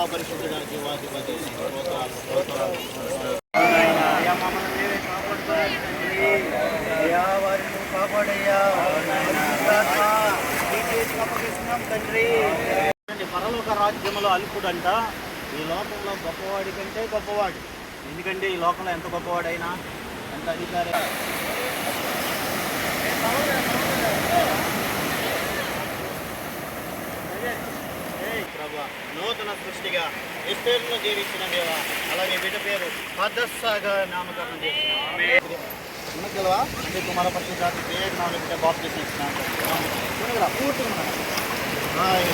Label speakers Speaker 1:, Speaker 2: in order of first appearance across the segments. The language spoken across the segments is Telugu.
Speaker 1: మహాపరిశుద్ధుడ
Speaker 2: తండ్రి.
Speaker 1: పరలోక రాజ్యంలో అల్పుడంట ఈ లోకంలో గొప్పవాడి కంటే గొప్పవాడు ఎందుకంటే ఈ లోకంలో ఎంత గొప్పవాడైనా ఎంత అధికారి నూతన సృష్టిగా ఎస్తేరులో జీవించిన దేవా అలాగే బిడ్డ పేరు పదస్సాగా నామకరణం చేసిన ఉన్నగలవా అంటే కుమార పరిశుద్ధాత్మ పేరు నాలుగు బిడ్డ బాప్తిసం ఇచ్చినాను ఉన్నగలవా? పూర్తిగా ఉన్నగలవా? హాయ్.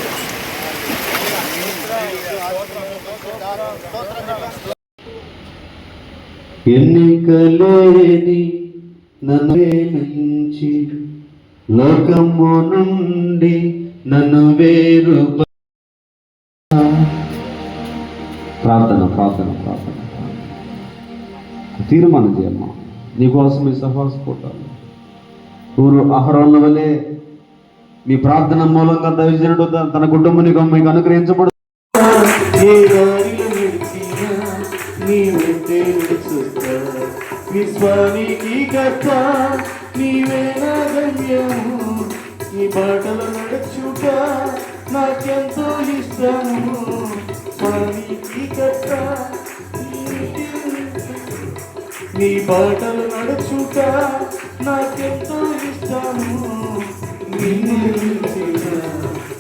Speaker 3: ఎన్నికలేని నన్ను ప్రేమించి లోకము నుండి నన్ను వేరు ప్రార్థన ప్రార్థన ప్రార్థన. తీర్మానం చేయమ్మా. నీకోసం ఈ సహవాసపోతాను ఊరు అహరోన్న వలె మీ ప్రార్థన మూలంగా దైవజనుడు తన- తన కుటుంబం మీకు అనుగ్రహించబడు విశ్వానికి దారిలో కర్త నీవే నా గమ్యము నీ బాటలు నడుచుట నాకెంతో ఇష్టము. నీ బాటలు నడుచుట నాకెంతో ఇష్టము నిన్ను మించిన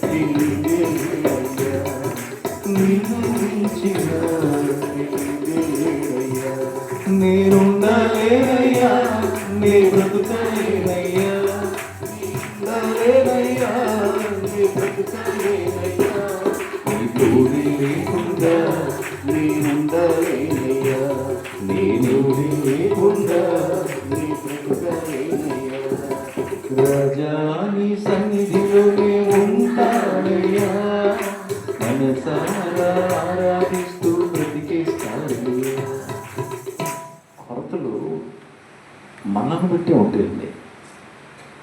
Speaker 3: నిన్నే నిన్ను మించిన నేనుండలేనయ్యా నే బ్రతుకలేనయ్యా నేనుండలేనయ్యా నే బ్రతుకలేనయ్యా నీ తోడి లేకుండా నీ మనసారా ఆరాధిస్తూ బ్రతికేస్తారు కొరతలు మనను బట్టి ఉంటుంది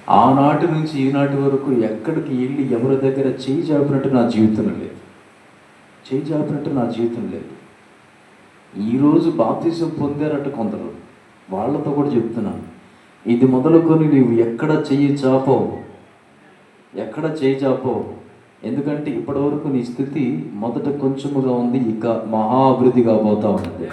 Speaker 3: ఆనాటి నుంచి ఈనాటి వరకు ఎక్కడికి వెళ్ళి ఎవరి దగ్గర చేయి జాపినట్టు నా జీవితం లేదు. చేయి జాపినట్టు నా జీవితం లేదు. ఈరోజు బాప్తీసం పొందారట కొందరు. వాళ్ళతో కూడా చెప్తున్నాను. ఇది మొదలుకొని నీవు ఎక్కడ చెయ్యి చాపవు? ఎక్కడ చేయి చాపవు? ఎందుకంటే ఇప్పటివరకు నీ స్థితి మొదట కొంచెముగా ఉంది ఇక మహా అభివృద్ధి కాబోతా ఉన్నది